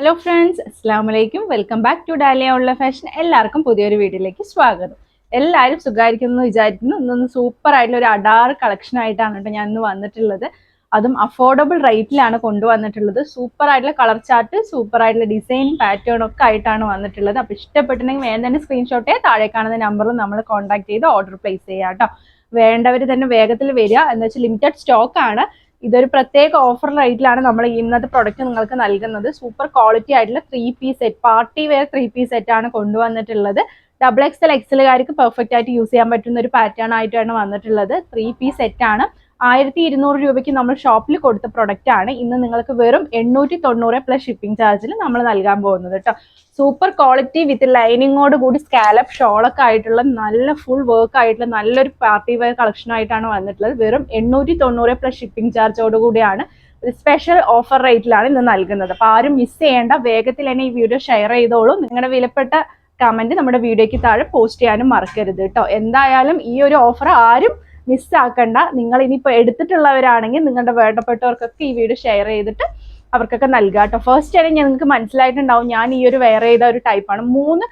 Hello friends അസ്സാം വലൈക്കും welcome back to Dahlia ഉള്ള ഫാഷൻ എല്ലാവർക്കും പുതിയൊരു വീഡിയോയിലേക്ക് സ്വാഗതം. എല്ലാവരും സുഖമായിരിക്കുമെന്ന് വിചാരിക്കുന്നു. ഇന്നൊന്ന് സൂപ്പർ ആയിട്ടുള്ള ഒരു അഡാർ കളക്ഷൻ ആയിട്ടാണ് കേട്ടോ ഞാൻ ഇന്ന് വന്നിട്ടുള്ളത്. അതും അഫോർഡബിൾ റേറ്റിലാണ് കൊണ്ടുവന്നിട്ടുള്ളത്. സൂപ്പർ ആയിട്ടുള്ള കളർ ചാർട്ട് സൂപ്പർ ആയിട്ടുള്ള ഡിസൈൻ പാറ്റേൺ ഒക്കെ ആയിട്ടാണ് വന്നിട്ടുള്ളത്. അപ്പോൾ ഇഷ്ടപ്പെട്ടിട്ടുണ്ടെങ്കിൽ വേഗം തന്നെ സ്ക്രീൻഷോട്ടേ താഴെ കാണുന്ന നമ്പറിൽ നമ്മൾ കോൺടാക്ട് ചെയ്ത് ഓർഡർ പ്ലേസ് ചെയ്യാം കേട്ടോ. വേണ്ടവർ തന്നെ വേഗത്തിൽ വരിക. എന്ന് വെച്ചാൽ ലിമിറ്റഡ് സ്റ്റോക്കാണ് ഇതൊരു പ്രത്യേക ഓഫർ റേറ്റിലാണ് നമ്മൾ ഇന്നത്തെ പ്രൊഡക്റ്റ് നിങ്ങൾക്ക് നൽകുന്നത്. സൂപ്പർ ക്വാളിറ്റി ആയിട്ടുള്ള three piece set party wear three piece set ആണ് കൊണ്ടുവന്നിട്ടുള്ളത്. ഡബിൾ എക്സൽ എക്സലുകാർക്ക് പെർഫെക്റ്റ് ആയിട്ട് യൂസ് ചെയ്യാൻ പറ്റുന്ന ഒരു പാറ്റേൺ ആയിട്ടാണ് വന്നിട്ടുള്ളത്. ത്രീ പീസ് സെറ്റ് ആണ്. ആയിരത്തി ഇരുന്നൂറ് രൂപയ്ക്ക് നമ്മൾ ഷോപ്പിൽ കൊടുത്ത പ്രൊഡക്റ്റ് ആണ് ഇന്ന് നിങ്ങൾക്ക് വെറും എണ്ണൂറ്റി തൊണ്ണൂറ് പ്ലസ് ഷിപ്പിംഗ് ചാർജിൽ നമ്മൾ നൽകാൻ പോകുന്നത് കേട്ടോ സൂപ്പർ ക്വാളിറ്റി വിത്ത് ലൈനിങ്ങോട് കൂടി സ്കാലപ്പ് ഷോളൊക്കെ ആയിട്ടുള്ള നല്ല ഫുൾ വർക്ക് ആയിട്ടുള്ള നല്ലൊരു പാർട്ടി വെയർ കളക്ഷൻ ആയിട്ടാണ് വന്നിട്ടുള്ളത്. വെറും എണ്ണൂറ്റി തൊണ്ണൂറ് പ്ലസ് ഷിപ്പിംഗ് ചാർജോട് കൂടിയാണ് ഒരു സ്പെഷ്യൽ ഓഫർ റേറ്റിലാണ് ഇന്ന് നൽകുന്നത്. അപ്പോൾ ആരും മിസ് ചെയ്യേണ്ട വേഗത്തിൽ തന്നെ ഈ വീഡിയോ ഷെയർ ചെയ്തോളൂ. നിങ്ങളുടെ വിലപ്പെട്ട കമന്റ് നമ്മുടെ വീഡിയോയ്ക്ക് താഴെ പോസ്റ്റ് ചെയ്യാനും മറക്കരുത് കേട്ടോ എന്തായാലും ഈ ഒരു ഓഫർ ആരും മിസ്സാക്കണ്ട നിങ്ങൾ ഇനിയിപ്പോൾ എടുത്തിട്ടുള്ളവരാണെങ്കിൽ നിങ്ങളുടെ വേണ്ടപ്പെട്ടവർക്കൊക്കെ ഈ വീഡിയോ ഷെയർ ചെയ്തിട്ട് അവർക്കൊക്കെ നൽകുക കേട്ടോ. ഫസ്റ്റ് തന്നെ നിങ്ങൾക്ക് മനസ്സിലായിട്ടുണ്ടാവും ഞാൻ ഈ ഒരു വെയർ ചെയ്ത ഒരു ടൈപ്പാണ് മൂന്ന്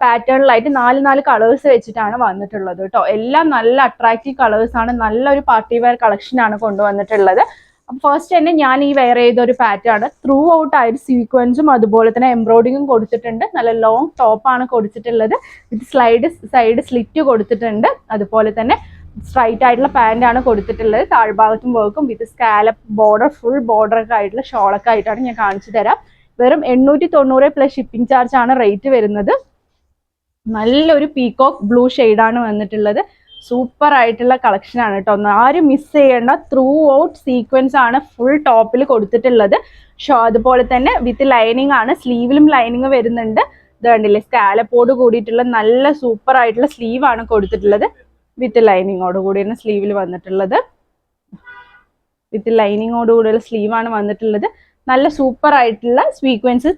പാറ്റേണിലായിട്ട് നാല് നാല് കളേഴ്സ് വെച്ചിട്ടാണ് വന്നിട്ടുള്ളത് കേട്ടോ. എല്ലാം നല്ല അട്രാക്റ്റീവ് കളേഴ്സ് ആണ്. നല്ലൊരു പാർട്ടി വെയർ കളക്ഷൻ ആണ് കൊണ്ടുവന്നിട്ടുള്ളത്. ഫസ്റ്റ് തന്നെ ഞാൻ ഈ വെയർ ചെയ്ത ഒരു പാറ്റേൺ ത്രൂ ഔട്ട് ഒരു സീക്വൻസും അതുപോലെ തന്നെ എംബ്രോയിഡിങ്ങും കൊടുത്തിട്ടുണ്ട്. നല്ല ലോങ് ടോപ്പാണ് കൊടുത്തിട്ടുള്ളത്. വിത്ത് സ്ലൈഡ് സൈഡ് സ്ലിറ്റ് കൊടുത്തിട്ടുണ്ട്. അതുപോലെ തന്നെ സ്ട്രൈറ്റ് ആയിട്ടുള്ള പാന്റ് ആണ് കൊടുത്തിട്ടുള്ളത്. താഴ്ഭാഗത്തും വർക്കും with scallop border full border ഒക്കെ ആയിട്ടുള്ള ഷോളൊക്കെ ആയിട്ടാണ് ഞാൻ കാണിച്ചു തരാം. വെറും എണ്ണൂറ്റി തൊണ്ണൂറ് പ്ലസ് ഷിപ്പിംഗ് ചാർജ് ആണ് റേറ്റ് വരുന്നത്. നല്ലൊരു പീകോക്ക് ബ്ലൂ ആണ് വന്നിട്ടുള്ളത്. സൂപ്പർ ആയിട്ടുള്ള കളക്ഷൻ ആണ് കേട്ടോ. ആരും മിസ് ചെയ്യേണ്ട ത്രൂ ഔട്ട് സീക്വൻസ് ആണ് ഫുൾ ടോപ്പിൽ കൊടുത്തിട്ടുള്ളത്. ഷോ അതുപോലെ തന്നെ വിത്ത് ലൈനിങ് ആണ് സ്ലീവിലും ലൈനിങ് വരുന്നുണ്ട്. ഇത് കണ്ടില്ലേ സ്കാലപ്പോട് കൂടിയിട്ടുള്ള നല്ല സൂപ്പർ ആയിട്ടുള്ള സ്ലീവ് ആണ് കൊടുത്തിട്ടുള്ളത്. വിത്ത് ലൈനിങ്ങോട് കൂടിയാണ് സ്ലീവിൽ വന്നിട്ടുള്ളത്. വിത്ത് ലൈനിങ്ങോട് കൂടിയുള്ള സ്ലീവാണ് വന്നിട്ടുള്ളത്. നല്ല സൂപ്പർ ആയിട്ടുള്ള സ്വീക്വൻസ്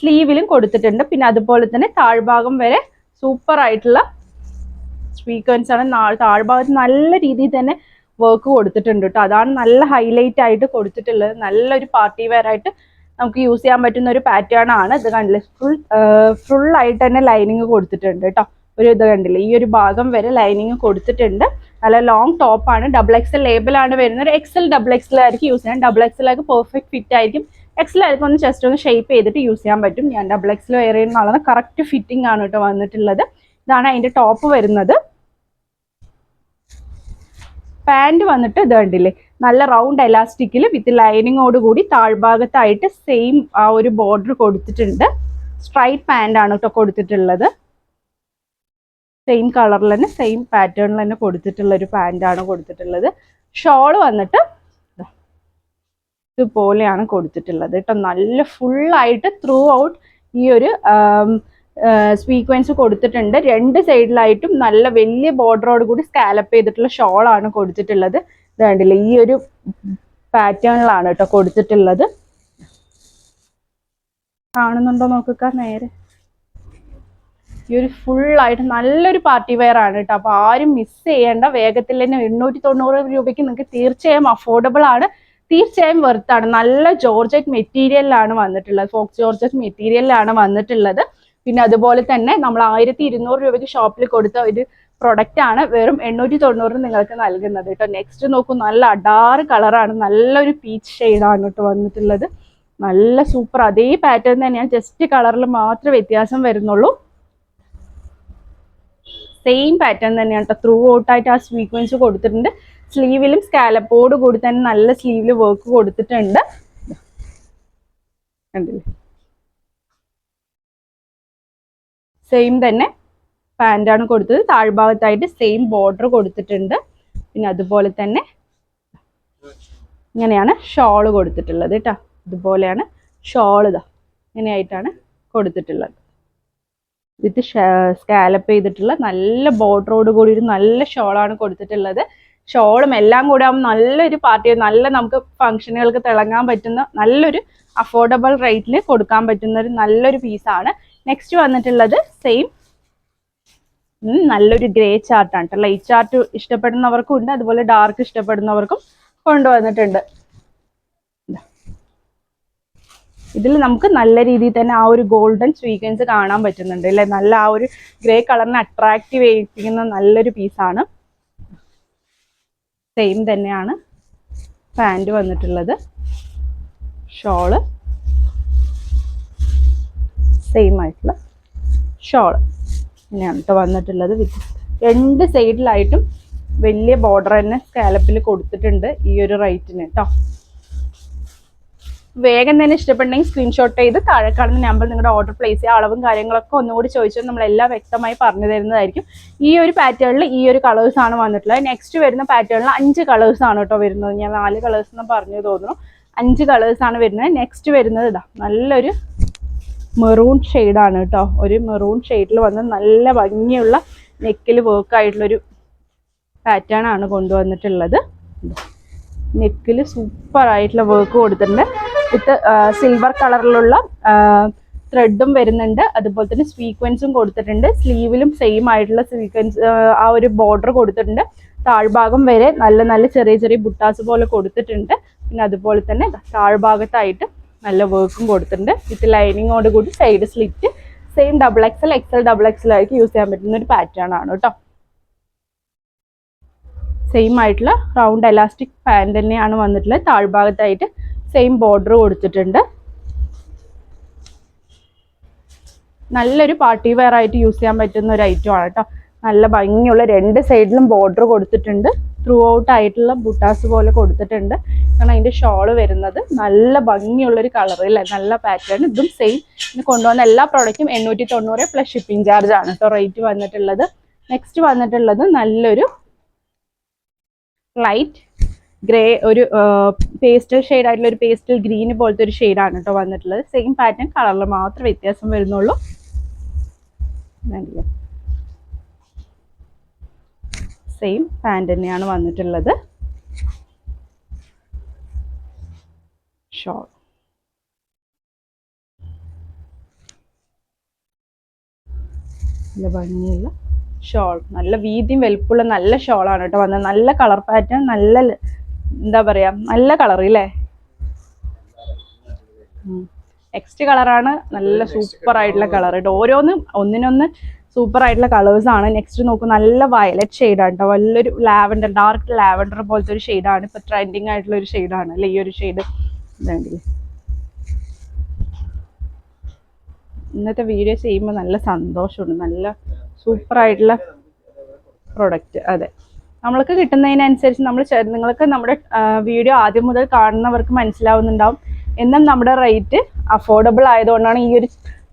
സ്ലീവിലും കൊടുത്തിട്ടുണ്ട്. പിന്നെ അതുപോലെ തന്നെ താഴ്ഭാഗം വരെ സൂപ്പർ ആയിട്ടുള്ള സ്വീക്വൻസ് ആണ് താഴ്ഭാഗത്ത് നല്ല രീതിയിൽ തന്നെ വർക്ക് കൊടുത്തിട്ടുണ്ട് കേട്ടോ അതാണ് നല്ല ഹൈലൈറ്റ് ആയിട്ട് കൊടുത്തിട്ടുള്ളത്. നല്ലൊരു പാർട്ടി വെയർ ആയിട്ട് നമുക്ക് യൂസ് ചെയ്യാൻ പറ്റുന്ന ഒരു പാറ്റേൺ ആണ്. ഇത് കണ്ടില്ലേ? ഫുൾ ഫുൾ ആയിട്ട് തന്നെ ലൈനിങ് കൊടുത്തിട്ടുണ്ട് കേട്ടോ ഒരു ഇത് കണ്ടില്ലേ? ഈ ഒരു ഭാഗം വരെ ലൈനിങ് കൊടുത്തിട്ടുണ്ട്. നല്ല ലോങ് ടോപ്പാണ് ഡബിൾ എക്സൽ ആണ് വരുന്നത്. എക്സൽ ഡബിൾ എക്സൽ ആയിരിക്കും യൂസ് ചെയ്യാൻ. ഡബിൾ എക്സൽ ആയിരിക്കും പെർഫെക്റ്റ് ഫിറ്റ് ആയിരിക്കും. എക്സൽ ആയിരിക്കും ഒന്ന് ജസ്റ്റ് ഒന്ന് ഷേപ്പ് ചെയ്തിട്ട് യൂസ് ചെയ്യാൻ പറ്റും. ഞാൻ ഡബിൾ എക്സൽ വെയർ ചെയ്യുന്ന കറക്റ്റ് ഫിറ്റിംഗ് ആണ് കേട്ടോ വന്നിട്ടുള്ളത്. ഇതാണ് അതിന്റെ ടോപ്പ് വരുന്നത്. പാന്റ് വന്നിട്ട് ഇത് കണ്ടില്ലേ? നല്ല റൗണ്ട് എലാസ്റ്റിക്കിൽ വിത്ത് ലൈനിങ്ങോട് കൂടി താഴ്ഭാഗത്തായിട്ട് സെയിം ആ ഒരു ബോർഡർ കൊടുത്തിട്ടുണ്ട്. സ്ട്രൈറ്റ് പാന്റ് ആണ് കേട്ടോ കൊടുത്തിട്ടുള്ളത്. സെയിം കളറിൽ തന്നെ സെയിം പാറ്റേണിൽ തന്നെ കൊടുത്തിട്ടുള്ള ഒരു പാന്റാണ് കൊടുത്തിട്ടുള്ളത്. ഷോൾ വന്നിട്ട് ഇതുപോലെയാണ് കൊടുത്തിട്ടുള്ളത് കേട്ടോ. നല്ല ഫുള്ളായിട്ട് ത്രൂ ഔട്ട് ഈ ഒരു സ്വീക്വൻസ് കൊടുത്തിട്ടുണ്ട്. രണ്ട് സൈഡിലായിട്ടും നല്ല വലിയ ബോർഡറോട് കൂടി സ്കാലപ്പ് ചെയ്തിട്ടുള്ള ഷോളാണ് കൊടുത്തിട്ടുള്ളത്. ഇത് കണ്ടില്ലേ ഈ ഒരു പാറ്റേണിലാണ് കേട്ടോ കൊടുത്തിട്ടുള്ളത്. കാണുന്നുണ്ടോ നോക്കുക നേരെ? ഈ ഒരു ഫുള്ളായിട്ട് നല്ലൊരു പാർട്ടി വെയർ ആണ് കേട്ടോ അപ്പോൾ ആരും മിസ് ചെയ്യേണ്ട. വേഗത്തിൽ തന്നെ എണ്ണൂറ്റി തൊണ്ണൂറ് രൂപയ്ക്ക് നിങ്ങൾക്ക് തീർച്ചയായും അഫോർഡബിൾ ആണ്. തീർച്ചയായും വെറുത്താണ് നല്ല ജോർജറ്റ് മെറ്റീരിയലിലാണ് വന്നിട്ടുള്ളത്. ഫോക്സ് ജോർജറ്റ് മെറ്റീരിയലിലാണ് വന്നിട്ടുള്ളത്. പിന്നെ അതുപോലെ തന്നെ നമ്മൾ ആയിരത്തി ഇരുന്നൂറ് രൂപയ്ക്ക് ഷോപ്പിൽ കൊടുത്ത ഒരു പ്രൊഡക്റ്റ് ആണ് വെറും എണ്ണൂറ്റി തൊണ്ണൂറിന് നിങ്ങൾക്ക് നൽകുന്നത് കേട്ടോ നെക്സ്റ്റ് നോക്കൂ. നല്ല അഡാറ് കളറാണ് നല്ലൊരു പീച്ച് ഷെയ്ഡാണ് കേട്ടോ വന്നിട്ടുള്ളത്. നല്ല സൂപ്പർ അതേ പാറ്റേൺ തന്നെയാണ്. ജസ്റ്റ് കളറിൽ മാത്രമേ വ്യത്യാസം വരുന്നുള്ളൂ. സെയിം പാറ്റേൺ തന്നെയാണ് കേട്ടോ ത്രൂ ഔട്ടായിട്ട് ആ സ്വീക്വൻസ് കൊടുത്തിട്ടുണ്ട്. സ്ലീവിലും സ്കാലപ്പോട് കൂടി തന്നെ നല്ല സ്ലീവിൽ വർക്ക് കൊടുത്തിട്ടുണ്ട്. കണ്ടില്ലേ? സെയിം തന്നെ പാന്റാണ് കൊടുത്തത്. താഴ്ഭാഗത്തായിട്ട് സെയിം ബോർഡർ കൊടുത്തിട്ടുണ്ട്. പിന്നെ അതുപോലെ തന്നെ ഇങ്ങനെയാണ് ഷോൾ കൊടുത്തിട്ടുള്ളത് കേട്ടോ ഇതുപോലെയാണ് ഷോൾ ഇതാ. ഇങ്ങനെയായിട്ടാണ് കൊടുത്തിട്ടുള്ളത്. വിത്ത് സ്കാലപ്പ് ചെയ്തിട്ടുള്ള നല്ല ബോർഡറോട് കൂടി ഒരു നല്ല ഷോളാണ് കൊടുത്തിട്ടുള്ളത്. ഷോളും എല്ലാം കൂടെ ആകുമ്പോൾ നല്ലൊരു പാർട്ടി നല്ല നമുക്ക് ഫംഗ്ഷനുകൾക്ക് തിളങ്ങാൻ പറ്റുന്ന നല്ലൊരു അഫോർഡബിൾ റേറ്റിൽ കൊടുക്കാൻ പറ്റുന്ന ഒരു നല്ലൊരു പീസാണ്. നെക്സ്റ്റ് വന്നിട്ടുള്ളത് സെയിം നല്ലൊരു ഗ്രേ ചാർട്ടാണ്. ലൈറ്റ് ചാർട്ട് ഇഷ്ടപ്പെടുന്നവർക്കും ഉണ്ട് അതുപോലെ ഡാർക്ക് ഇഷ്ടപ്പെടുന്നവർക്കും കൊണ്ടുവന്നിട്ടുണ്ട്. ഇതിൽ നമുക്ക് നല്ല രീതിയിൽ തന്നെ ആ ഒരു ഗോൾഡൻ സ്വീക്വൻസ് കാണാൻ പറ്റുന്നുണ്ട് അല്ലേ? നല്ല ആ ഒരു ഗ്രേ കളറിനെ അട്രാക്റ്റീവ് ചെയ്യിപ്പിക്കുന്ന നല്ലൊരു പീസാണ് സെയിം തന്നെയാണ് പാന്റ് വന്നിട്ടുള്ളത്. ഷോൾ സെയിം ആയിട്ടുള്ള ഷോൾ കേട്ടോ വന്നിട്ടുള്ളത്. വിത്ത് രണ്ട് സൈഡിലായിട്ടും വലിയ ബോർഡർ തന്നെ സ്കാലപ്പിൽ കൊടുത്തിട്ടുണ്ട് ഈ ഒരു റേറ്റിന് കേട്ടോ വേഗം തന്നെ ഇഷ്ടപ്പെട്ടെങ്കിൽ സ്ക്രീൻഷോട്ട് ചെയ്ത് താഴെ കാണുന്ന നമ്പർ നിങ്ങളുടെ ഓർഡർ പ്ലേസ് ചെയ്യുക. അളവും കാര്യങ്ങളൊക്കെ ഒന്നുകൂടി ചോദിച്ചാൽ നമ്മളെല്ലാം വ്യക്തമായി പറഞ്ഞു തരുന്നതായിരിക്കും. ഈ ഒരു പാറ്റേണിൽ ഈ ഒരു കളേഴ്സ് ആണ് വന്നിട്ടുള്ളത്. നെക്സ്റ്റ് വരുന്ന പാറ്റേണിൽ അഞ്ച് കളേഴ്സ് ആണ് കേട്ടോ വരുന്നത്. ഞാൻ നാല് കളേഴ്സ് എന്ന് പറഞ്ഞു തോന്നുന്നു. അഞ്ച് കളേഴ്സ് ആണ് വരുന്നത്. നെക്സ്റ്റ് വരുന്നത് ഇതാ നല്ലൊരു മെറൂൺ ഷെയ്ഡാണ് കേട്ടോ. ഒരു മെറൂൺ ഷെയ്ഡിൽ വന്ന് നല്ല ഭംഗിയുള്ള നെക്കിൽ വർക്ക് ആയിട്ടുള്ളൊരു പാറ്റേൺ ആണ് കൊണ്ടുവന്നിട്ടുള്ളത്. നെക്കിൽ സൂപ്പർ ആയിട്ടുള്ള വർക്ക് കൊടുത്തിട്ടുണ്ട്. വിത്ത് സിൽവർ കളറിലുള്ള ത്രെഡും വരുന്നുണ്ട്. അതുപോലെ തന്നെ സ്വീക്വൻസും കൊടുത്തിട്ടുണ്ട്. സ്ലീവിലും സെയിം ആയിട്ടുള്ള സ്വീക്വൻസ് ആ ഒരു ബോർഡർ കൊടുത്തിട്ടുണ്ട്. താഴ്ഭാഗം വരെ നല്ല നല്ല ചെറിയ ചെറിയ ബുട്ടാസ് പോലെ കൊടുത്തിട്ടുണ്ട്. പിന്നെ അതുപോലെ തന്നെ താഴ്ഭാഗത്തായിട്ട് നല്ല വർക്കും കൊടുത്തിട്ടുണ്ട്. വിത്ത് ലൈനിങ്ങോട് കൂടി side slit same double XL XL double XL ആയിട്ട് യൂസ് ചെയ്യാൻ പറ്റുന്ന ഒരു പാറ്റേൺ ആണ് കേട്ടോ. സെയിം ആയിട്ടുള്ള റൗണ്ട് എലാസ്റ്റിക് പാന്റ് തന്നെയാണ് വന്നിട്ടുള്ളത്. താഴ്ഭാഗത്തായിട്ട് സെയിം ബോർഡർ കൊടുത്തിട്ടുണ്ട്. നല്ലൊരു പാർട്ടി വെയർ ആയിട്ട് യൂസ് ചെയ്യാൻ പറ്റുന്ന ഒരു ഐറ്റം ആണ് കേട്ടോ നല്ല ഭംഗിയുള്ള രണ്ട് സൈഡിലും ബോർഡർ കൊടുത്തിട്ടുണ്ട്. ത്രൂ ഔട്ട് ആയിട്ടുള്ള ബുട്ടാസ് പോലെ കൊടുത്തിട്ടുണ്ട്. കാരണം അതിന്റെ ഷോൾ വരുന്നത്. നല്ല ഭംഗിയുള്ളൊരു അല്ലേ? നല്ല പാറ്റേൺ ഇതും സെയിം ഇന്ന് കൊണ്ടുവന്ന എല്ലാ പ്രോഡക്റ്റും എണ്ണൂറ്റി തൊണ്ണൂറ് പ്ലസ് ഷിപ്പിംഗ് ചാർജ് ആണ് കേട്ടോ റേറ്റ് വന്നിട്ടുള്ളത്. നെക്സ്റ്റ് വന്നിട്ടുള്ളത് നല്ലൊരു ലൈറ്റ് ഗ്രേ ഒരു പേസ്റ്റൽ ഷെയ്ഡ് ആയിട്ടുള്ള ഒരു പേസ്റ്റൽ ഗ്രീൻ പോലത്തെ ഒരു ഷെയ്ഡാണ് കേട്ടോ വന്നിട്ടുള്ളത്. സെയിം പാറ്റേൺ കളറിൽ മാത്രം വ്യത്യാസം വരുന്നുള്ളൂ. സെയിം പാന്റ് തന്നെയാണ് വന്നിട്ടുള്ളത്. ഷോൾ നല്ല ഭംഗിയുള്ള ഷോൾ നല്ല വീതിയും വലുപ്പമുള്ള നല്ല ഷോളാണ് കേട്ടോ വന്നത്. നല്ല കളർ പാറ്റേൺ നല്ല എന്താ പറയാ നല്ല കളർ ഇല്ലേ? നെക്സ്റ്റ് കളറാണ് നല്ല സൂപ്പർ ആയിട്ടുള്ള കളർ കേട്ടോ ഓരോന്നും ഒന്നിനൊന്ന് സൂപ്പർ ആയിട്ടുള്ള കളേഴ്സ് ആണ്. നെക്സ്റ്റ് നോക്കും നല്ല വയലറ്റ് ഷെയ്ഡാണ് കേട്ടോ വലിയൊരു ലാവൻഡർ ഡാർക്ക് ലാവൻഡർ പോലത്തെ ഒരു ഷെയ്ഡാണ് ഇപ്പൊ ട്രെൻഡിങ് ആയിട്ടുള്ള ഒരു ഷെയ്ഡാണ് അല്ലെ ഈ ഒരു ഷെയ്ഡ് ഇന്നത്തെ വീഡിയോ ചെയ്യുമ്പോൾ നല്ല സന്തോഷമുണ്ട്. നല്ല സൂപ്പർ ആയിട്ടുള്ള പ്രൊഡക്റ്റ് അതെ. നമ്മൾക്ക് കിട്ടുന്നതിനനുസരിച്ച് നമ്മൾ നിങ്ങൾക്ക് നമ്മുടെ വീഡിയോ ആദ്യം മുതൽ കാണുന്നവർക്ക് മനസ്സിലാവുന്നുണ്ടാവും. എന്നും നമ്മുടെ റേറ്റ് അഫോർഡബിൾ ആയതുകൊണ്ടാണ് ഈ ഒരു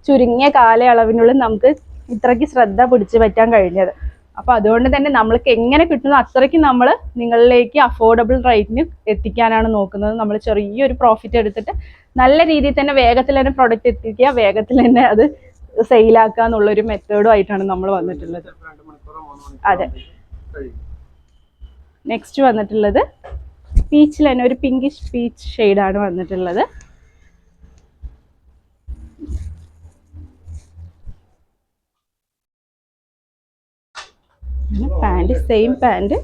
ചുരുങ്ങിയ കാലയളവിനുള്ളിൽ നമുക്ക് ഇത്രയ്ക്ക് ശ്രദ്ധ പിടിച്ചു പറ്റാൻ കഴിഞ്ഞത്. അപ്പോൾ അതുകൊണ്ട് തന്നെ നമ്മൾക്ക് എങ്ങനെ കിട്ടുന്നു അത്രയ്ക്ക് നമ്മൾ നിങ്ങളിലേക്ക് അഫോർഡബിൾ റേറ്റിന് എത്തിക്കാനാണ് നോക്കുന്നത്. നമ്മൾ ചെറിയൊരു പ്രോഫിറ്റ് എടുത്തിട്ട് നല്ല രീതിയിൽ തന്നെ വേഗത്തിൽ തന്നെ പ്രൊഡക്റ്റ് എത്തിക്കുക വേഗത്തിൽ തന്നെ അത് സെയിലാക്കുക എന്നുള്ളൊരു മെത്തേഡും ആയിട്ടാണ് നമ്മൾ വന്നിട്ടുള്ളത്. അതെ. നെക്സ്റ്റ് വന്നിട്ടുള്ളത് പീച്ചിൽ തന്നെ ഒരു പിങ്കിഷ് പീച്ച് ഷെയ്ഡാണ് വന്നിട്ടുള്ളത്. പാന്റ് സെയിം പാന്റ്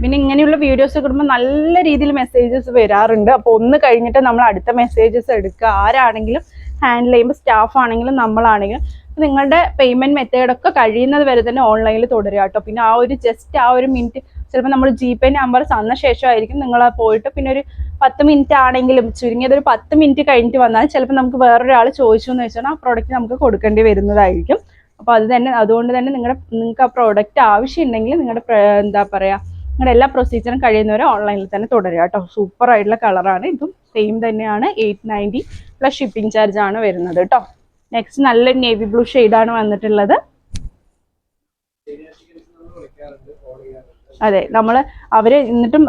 പിന്നെ ഇങ്ങനെയുള്ള വീഡിയോസ് കിട്ടുമ്പോൾ നല്ല രീതിയിൽ മെസ്സേജസ് വരാറുണ്ട്. അപ്പോൾ ഒന്ന് കഴിഞ്ഞിട്ട് നമ്മൾ അടുത്ത മെസ്സേജസ് എടുക്കുക. ആരാണെങ്കിലും ഹാൻഡിൽ ചെയ്യുമ്പോൾ സ്റ്റാഫ് ആണെങ്കിലും നമ്മളാണെങ്കിലും നിങ്ങളുടെ പേയ്മെന്റ് മെത്തേഡ് ഒക്കെ കഴിയുന്നത് വരെ തന്നെ ഓൺലൈനിൽ തുടരുക കേട്ടോ. പിന്നെ ആ ഒരു ജസ്റ്റ് ആ ഒരു മിനിറ്റ് ചിലപ്പോൾ നമ്മൾ ജി പേ നമ്പർ തന്ന ശേഷമായിരിക്കും നിങ്ങൾ പോയിട്ട് പിന്നെ ഒരു പത്ത് മിനിറ്റ് ആണെങ്കിലും ചുരുങ്ങിയത് ഒരു പത്ത് മിനിറ്റ് കഴിഞ്ഞിട്ട് വന്നാൽ ചിലപ്പോൾ നമുക്ക് വേറൊരാൾ ചോദിച്ചു എന്ന് വെച്ചാൽ ആ പ്രോഡക്റ്റ് നമുക്ക് കൊടുക്കേണ്ടി വരുന്നതായിരിക്കും. അപ്പോൾ അത് തന്നെ അതുകൊണ്ട് തന്നെ നിങ്ങളുടെ നിങ്ങൾക്ക് ആ പ്രോഡക്റ്റ് ആവശ്യമുണ്ടെങ്കിൽ നിങ്ങളുടെ എന്താ പറയുക നിങ്ങളുടെ എല്ലാ പ്രൊസീജിയറും കഴിയുന്നവരെ ഓൺലൈനിൽ തന്നെ തുടരുക കേട്ടോ. സൂപ്പർ ആയിട്ടുള്ള കളറാണ് ഇതും സെയിം തന്നെയാണ്. Eight ninety plus shipping charge ആണ് വരുന്നത് കേട്ടോ. നെക്സ്റ്റ് നല്ല നേവി ബ്ലൂ ആണ് വന്നിട്ടുള്ളത്. അതെ നമ്മൾ അവരെ എന്നിട്ടും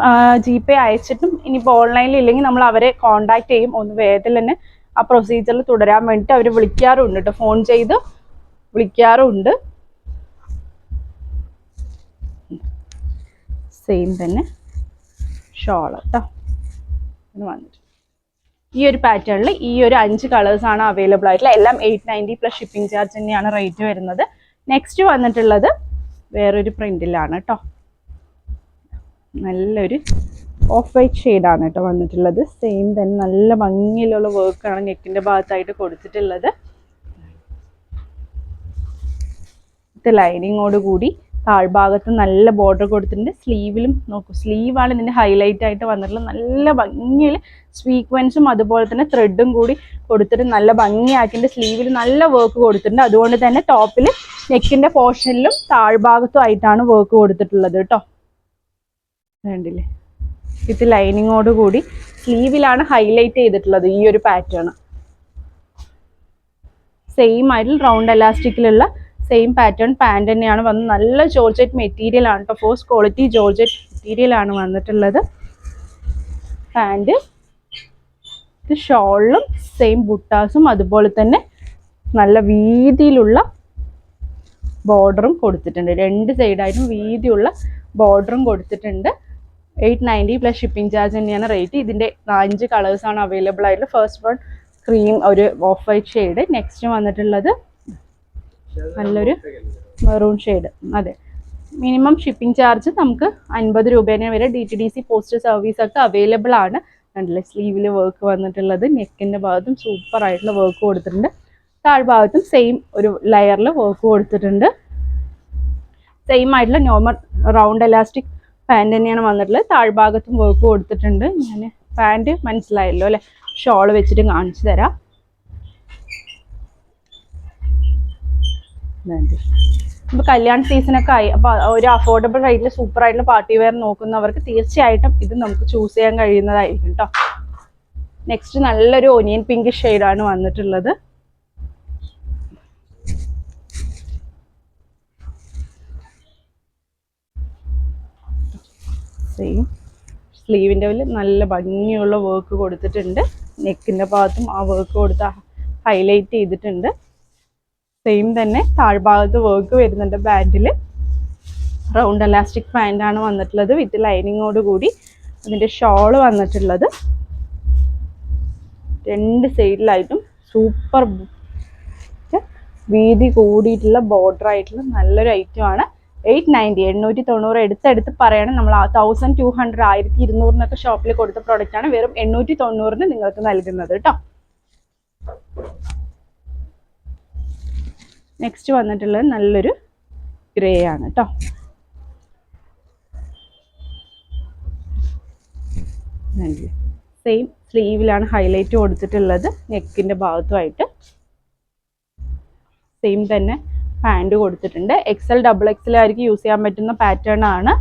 ജി പേ അയച്ചിട്ടും ഇനിയിപ്പോൾ ഓൺലൈനിൽ ഇല്ലെങ്കിൽ നമ്മൾ അവരെ കോണ്ടാക്ട് ചെയ്യും. ഒന്ന് വേഗത്തിൽ തന്നെ ആ പ്രൊസീജിയറിൽ തുടരാൻ വേണ്ടിയിട്ട് അവർ വിളിക്കാറുണ്ട് കേട്ടോ ഫോൺ ചെയ്ത് വിളിക്കാറുണ്ട്. സെയിം തന്നെ. ഷോൾ കേട്ടോ വന്നിട്ട് ഈ ഒരു പാറ്റേണിൽ ഈ ഒരു അഞ്ച് കളേഴ്സ് ആണ് അവൈലബിൾ ആയിട്ടുള്ള. എല്ലാം eight ninety plus shipping charge തന്നെയാണ് റേറ്റ് വരുന്നത്. നെക്സ്റ്റ് വന്നിട്ടുള്ളത് വേറൊരു പ്രിന്റിലാണ് കേട്ടോ നല്ലൊരു ഓഫ് വൈറ്റ് ഷെയ്ഡാണ് കേട്ടോ വന്നിട്ടുള്ളത്. സെയിം തന്നെ നല്ല ഭംഗിയിലുള്ള വർക്കാണ് നെക്കിന്റെ ഭാഗത്തായിട്ട് കൊടുത്തിട്ടുള്ളത്. ലൈനിങ്ങോട് കൂടി താഴ്ഭാഗത്ത് നല്ല ബോർഡർ കൊടുത്തിട്ടുണ്ട്. സ്ലീവിലും നോക്കൂ സ്ലീവാണ് ഇതിന്റെ ഹൈലൈറ്റ് ആയിട്ട് വന്നിട്ടുള്ളത്. നല്ല ഭംഗിയിൽ സ്വീക്വൻസും അതുപോലെ തന്നെ ത്രെഡും കൂടി കൊടുത്തിട്ട് നല്ല ഭംഗിയാക്കിന്റെ സ്ലീവിൽ നല്ല വർക്ക് കൊടുത്തിട്ടുണ്ട്. അതുകൊണ്ട് തന്നെ ടോപ്പിൽ നെക്കിന്റെ പോർഷനിലും താഴ്ഭാഗത്തും ആയിട്ടാണ് വർക്ക് കൊടുത്തിട്ടുള്ളത് കേട്ടോ. വേണ്ടില്ലേ വിത്ത് ലൈനിങ്ങോട് കൂടി സ്ലീവിലാണ് ഹൈലൈറ്റ് ചെയ്തിട്ടുള്ളത് ഈ ഒരു പാറ്റേൺ സെയിം ആയിട്ട് റൗണ്ട് എലാസ്റ്റിക്കിലുള്ള സെയിം പാറ്റേൺ പാന്റ് തന്നെയാണ് വന്ന് നല്ല ജോർജറ്റ് മെറ്റീരിയൽ ആണ് കേട്ടോ ഫോഴ്സ് ക്വാളിറ്റി ജോർജറ്റ് മെറ്റീരിയൽ ആണ് വന്നിട്ടുള്ളത്. പാന്റ് ഇത് ഷോളിലും സെയിം ബുട്ടാസും അതുപോലെ തന്നെ നല്ല വീതിയിലുള്ള ബോർഡറും കൊടുത്തിട്ടുണ്ട്. രണ്ട് സൈഡായിട്ടും വീതിയുള്ള ബോർഡറും കൊടുത്തിട്ടുണ്ട്. Eight ninety plus shipping charge തന്നെയാണ് റേറ്റ് ഇതിന്റെ അഞ്ച് കളേഴ്സാണ് അവൈലബിൾ ആയിട്ടുള്ളത്. ഫസ്റ്റ് വൺ ക്രീം ഒരു ഓഫ് വൈറ്റ് ഷെയ്ഡ് നെക്സ്റ്റ് വന്നിട്ടുള്ളത് നല്ലൊരു മെറൂൺ ഷെയ്ഡ് അതെ. മിനിമം ഷിപ്പിംഗ് ചാർജ് നമുക്ക് അൻപത് രൂപേനെ വരെ D T D C post service ഒക്കെ അവൈലബിൾ ആണ്. കണ്ടില്ലേ? സ്ലീവിൽ വർക്ക് വന്നിട്ടുള്ളത് നെക്കിന്റെ ഭാഗത്തും സൂപ്പർ ആയിട്ടുള്ള വർക്ക് കൊടുത്തിട്ടുണ്ട്. താഴ്ഭാഗത്തും സെയിം ഒരു ലെയറിൽ വർക്ക് കൊടുത്തിട്ടുണ്ട്. സെയിം ആയിട്ടുള്ള നോർമൽ റൗണ്ട് എലാസ്റ്റിക് പാന്റ് തന്നെയാണ് വന്നിട്ടുള്ളത്. താഴ്ഭാഗത്തും വർക്ക് കൊടുത്തിട്ടുണ്ട്. ഞാൻ പാന്റ് മനസ്സിലായല്ലോ അല്ലേ? ഷോൾ വെച്ചിട്ട് കാണിച്ചു തരാം. ഇതുണ്ട്. ഇപ്പൊ കല്യാണ സീസണൊക്കെ ആയി. അപ്പൊ ഒരു അഫോർഡബിൾ റേറ്റിൽ സൂപ്പർ ആയിട്ടുള്ള പാർട്ടി വെയർ നോക്കുന്നവർക്ക് തീർച്ചയായിട്ടും ഇത് നമുക്ക് ചൂസ് ചെയ്യാൻ കഴിയുന്നതായിരിക്കും കേട്ടോ നെക്സ്റ്റ് നല്ലൊരു ഒനിയൻ പിങ്ക് ആണ് വന്നിട്ടുള്ളത്. സെയിം ഉള്ളിൽ നല്ല ഭംഗിയുള്ള വർക്ക് കൊടുത്തിട്ടുണ്ട്. നെക്കിന്റെ ഭാഗത്തും ആ വർക്ക് കൊടുത്ത് ഹൈലൈറ്റ് ചെയ്തിട്ടുണ്ട്. സെയിം തന്നെ താഴ്ഭാഗത്ത് വർക്ക് വരുന്നുണ്ട് ബാൻഡിൽ റൗണ്ട് എലാസ്റ്റിക് ആണ് വന്നിട്ടുള്ളത് വിത്ത് ലൈനിങ്ങോട് കൂടി അതിന്റെ ഷോൾ വന്നിട്ടുള്ളത്. രണ്ട് സൈഡിലായിട്ടും സൂപ്പർ വീതി കൂടിയിട്ടുള്ള ബോർഡർ ആയിട്ടുള്ള നല്ലൊരു ഐറ്റമാണ് എയ്റ്റ് നയന്റി എണ്ണൂറ്റി തൊണ്ണൂറ് എടുത്തെടുത്ത് പറയണം. നമ്മൾ ആ തൗസൻഡ് ടു ഹൺഡ്രഡ് ആയിരത്തി ഇരുന്നൂറിനൊക്കെ ഷോപ്പിൽ കൊടുത്ത പ്രോഡക്റ്റ് ആണ് വെറും എണ്ണൂറ്റി തൊണ്ണൂറിന് നിങ്ങൾക്ക് നൽകുന്നത് കേട്ടോ. നെക്സ്റ്റ് വന്നിട്ടുള്ളത് നല്ലൊരു ഗ്രേ ആണ് കേട്ടോ സെയിം സ്ലീവിലാണ് ഹൈലൈറ്റ് കൊടുത്തിട്ടുള്ളത്. നെക്കിന്റെ ഭാഗത്തുമായിട്ട്. സെയിം തന്നെ പാന്റ് കൊടുത്തിട്ടുണ്ട്. എക്സൽ ഡബിൾ എക്സൽ ആയിരിക്കും യൂസ് ചെയ്യാൻ പറ്റുന്ന പാറ്റേൺ ആണ്.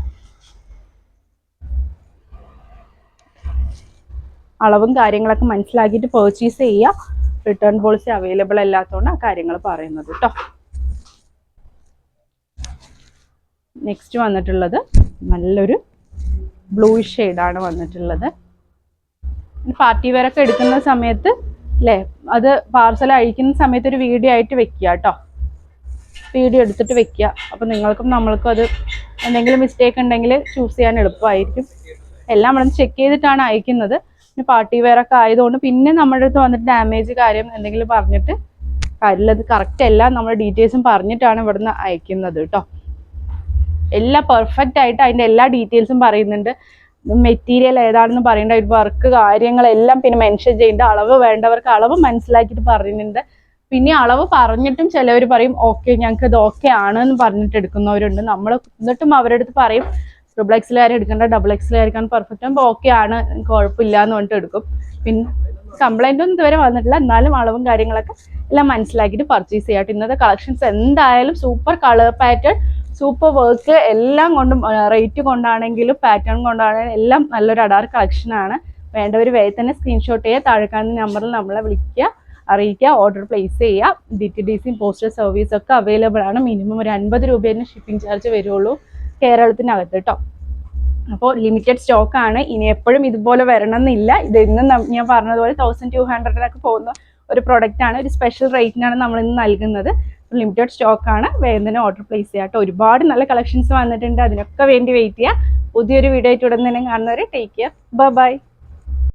അളവും കാര്യങ്ങളൊക്കെ മനസ്സിലാക്കിയിട്ട് പർച്ചേസ് ചെയ്യുക റിട്ടേൺ പോളിസി അവൈലബിൾ അല്ലാത്തതുകൊണ്ട് ആ കാര്യങ്ങൾ പറയുന്നത് കേട്ടോ നെക്സ്റ്റ് വന്നിട്ടുള്ളത് നല്ലൊരു ബ്ലൂ ആണ് വന്നിട്ടുള്ളത്. പാർട്ടി വെയർ എടുക്കുന്ന സമയത്ത് അല്ലേ അത് പാർസൽ അഴിക്കുന്ന സമയത്ത് ഒരു വീഡിയോ ആയിട്ട് വെക്കുക കേട്ടോ വീഡിയോ എടുത്തിട്ട് വെക്കുക അപ്പം നിങ്ങൾക്കും നമ്മൾക്കും അത് എന്തെങ്കിലും മിസ്റ്റേക്ക് ഉണ്ടെങ്കിൽ ചൂസ് ചെയ്യാൻ എളുപ്പമായിരിക്കും എല്ലാം ഇവിടെ ചെക്ക് ചെയ്തിട്ടാണ് അയക്കുന്നത്. പാർട്ടി വെയർ ഒക്കെ ആയതുകൊണ്ട് പിന്നെ നമ്മുടെ അടുത്ത് വന്നിട്ട് ഡാമേജ് കാര്യം എന്തെങ്കിലും പറഞ്ഞിട്ട് കാര്യമില്ല. അത് കറക്റ്റ് അല്ല. നമ്മുടെ ഡീറ്റെയിൽസും പറഞ്ഞിട്ടാണ് ഇവിടുന്ന് അയക്കുന്നത് കേട്ടോ. എല്ലാം പെർഫെക്റ്റ് ആയിട്ട് അതിന്റെ എല്ലാ ഡീറ്റെയിൽസും പറയുന്നുണ്ട്. മെറ്റീരിയൽ ഏതാണെന്ന് പറയേണ്ട ഒരു വർക്ക് കാര്യങ്ങളെല്ലാം പിന്നെ മെൻഷൻ ചെയ്യേണ്ട അളവ് വേണ്ടവർക്ക് അളവ് മനസ്സിലാക്കിയിട്ട് പറയുന്നുണ്ട്. പിന്നെ അളവ് പറഞ്ഞിട്ടും ചിലവർ പറയും ഓക്കെ ഞങ്ങൾക്ക് ഇത് ഓക്കെ ആണ് എന്ന് പറഞ്ഞിട്ട് എടുക്കുന്നവരുണ്ട്. നമ്മൾ എന്നിട്ടും അവരുടെ അടുത്ത് പറയും ഡബിൾ എക്സിലാരും എടുക്കേണ്ട ഡബിൾ എക്സിലായിരിക്കാൻ പെർഫെക്റ്റ് ആകുമ്പോൾ ഓക്കെ ആണ് കുഴപ്പമില്ല എന്ന് പറഞ്ഞിട്ട് എടുക്കും. പിന്നെ കംപ്ലൈന്റ് ഒന്നും ഇതുവരെ വന്നിട്ടില്ല. എന്നാലും അളവും കാര്യങ്ങളൊക്കെ എല്ലാം മനസ്സിലാക്കിയിട്ട് പർച്ചേസ് ചെയ്യാം ഇന്നത്തെ കളക്ഷൻസ് എന്തായാലും super colour pattern super work എല്ലാം കൊണ്ടും റേറ്റ് കൊണ്ടാണെങ്കിലും പാറ്റേൺ കൊണ്ടാണെങ്കിലും എല്ലാം നല്ലൊരു അഡാർ കളക്ഷനാണ് വേണ്ടവർ വേഗം തന്നെ സ്ക്രീൻഷോട്ട് ചെയ്യുക. താഴെക്കാണുന്ന നമ്പറിൽ നമ്മളെ വിളിക്കുക അറിയിക്കുക ഓർഡർ പ്ലേസ് ചെയ്യുക. D T D C postal സർവീസൊക്കെ available ആണ്. മിനിമം ഒരു അൻപത് രൂപേന്റെ ഷിപ്പിംഗ് ചാർജ് വരുള്ളൂ. കേരളത്തിനകത്ത് കേട്ടോ അപ്പോൾ ലിമിറ്റഡ് സ്റ്റോക്ക് ആണ്. ഇനി എപ്പോഴും ഇതുപോലെ വരണം എന്നില്ല ഇത് ഇന്ന് ഞാൻ പറഞ്ഞതുപോലെ തൗസൻഡ് ടു ഹൺഡ്രഡിനൊക്കെ പോകുന്ന ഒരു പ്രൊഡക്റ്റ് ആണ്. ഒരു സ്പെഷ്യൽ റേറ്റിനാണ് നമ്മൾ ഇന്ന് നൽകുന്നത്. ലിമിറ്റഡ് സ്റ്റോക്ക് ആണ്. വേഗം തന്നെ ഓർഡർ പ്ലേസ് ചെയ്യാട്ടോ. ഒരുപാട് നല്ല കളക്ഷൻസ് വന്നിട്ടുണ്ട്. അതിനൊക്കെ വേണ്ടി വെയിറ്റ് ചെയ്യുക പുതിയൊരു വീഡിയോ ആയിട്ട് ഉടൻ തന്നെ കാണുന്നവരെ ടേക്ക് കെയർ ബൈ